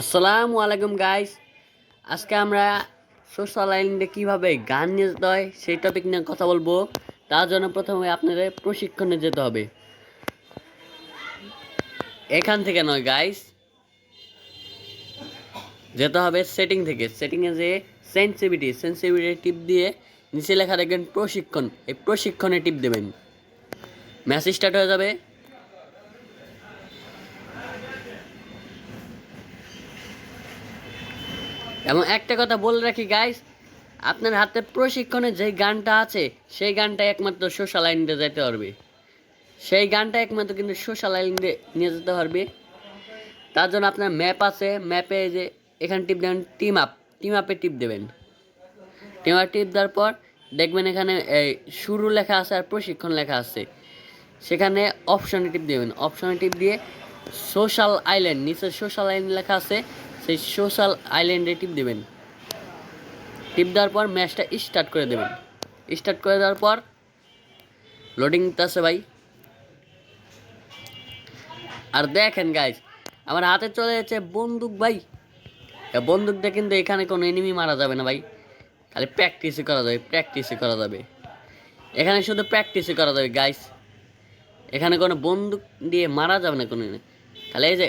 আসসালামু আলাইকুম গাইস আজকে আমরা সোশ্যাল আইল্যান্ডে কীভাবে গান নিয়ে যেতে হয় সেই টপিক নিয়ে কথা বলব। তার জন্য প্রথমে আপনাদের প্রশিক্ষণে যেতে হবে। এখান থেকে নয় গাইস যেতে হবে সেটিং থেকে। সেটিংয়ে যে সেন্সিভিটি সেন্সিভিটি টিপ দিয়ে নিচে লেখা দেখবেন প্রশিক্ষণ। এই প্রশিক্ষণে টিপ দেবেন। ম্যাসেজ স্টার্ট হয়ে যাবে। এবং একটা কথা বলে রাখি গাইস আপনার হাতে প্রশিক্ষণে যে গানটা আছে, সেই গানটা একমাত্র সোশ্যাল আইনতে যেতে পারবে। সেই গানটা একমাত্র কিন্তু সোশ্যাল আইনতে নিয়ে যেতে পারবে। তার জন্য আপনার ম্যাপ আছে ম্যাপে যে এখানে টিপ দেবেন টিম আপ টিম আপে টিপ দেবেন। টিম আপ টিপ দেওয়ার পর দেখবেন এখানে এই শুরু লেখা আছে আর প্রশিক্ষণ লেখা আছে। সেখানে অপশনে টিপ দেবেন। অপশনে টিপ দিয়ে সোশ্যাল আইল্যান্ড নিচে সোশ্যাল আইল্যান্ড লেখা আছে। সেই সোশ্যাল আইল্যান্ডে টিপ দেবেন। টিপ দেওয়ার পর ম্যাচটা স্টার্ট করে দেবেন। স্টার্ট করে দেওয়ার পর লোডিং আছে ভাই। আর দেখেন গাইজ আমার হাতে চলে যাচ্ছে বন্দুক ভাই। বন্দুকটা কিন্তু এখানে কোনো এনিমি মারা যাবে না ভাই। খালি প্র্যাকটিসই করা যাবে প্র্যাকটিসই করা যাবে। এখানে শুধু প্র্যাকটিসই করা যাবে গাইস এখানে কোনো বন্দুক দিয়ে মারা যাবে না কোনো খালি এই যে